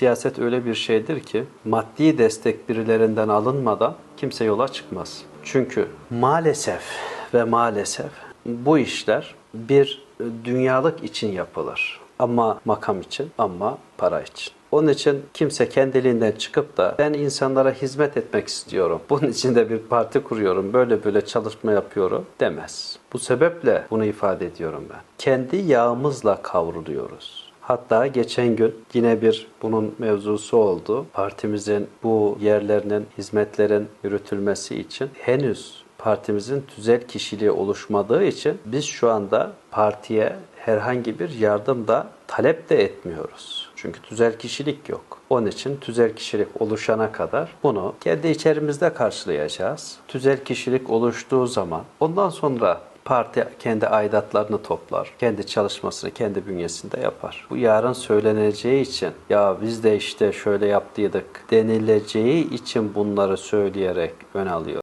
Siyaset öyle bir şeydir ki maddi destek birilerinden alınmadan kimse yola çıkmaz. Çünkü maalesef ve maalesef bu işler bir dünyalık için yapılır. Ama makam için, ama para için. Onun için kimse kendiliğinden çıkıp da ben insanlara hizmet etmek istiyorum. Bunun için de bir parti kuruyorum, böyle böyle çalışma yapıyorum demez. Bu sebeple bunu ifade ediyorum ben. Kendi yağımızla kavruluyoruz. Hatta geçen gün yine bir bunun mevzusu oldu. Partimizin bu yerlerinin, hizmetlerin yürütülmesi için henüz partimizin tüzel kişiliği oluşmadığı için biz şu anda partiye herhangi bir yardım da talep de etmiyoruz. Çünkü tüzel kişilik yok. Onun için tüzel kişilik oluşana kadar bunu kendi içerimizde karşılayacağız. Tüzel kişilik oluştuğu zaman ondan sonra parti kendi aidatlarını toplar. Kendi çalışmasını kendi bünyesinde yapar. Bu yarın söyleneceği için ya biz de işte şöyle yaptıydık denileceği için bunları söyleyerek ön alıyor.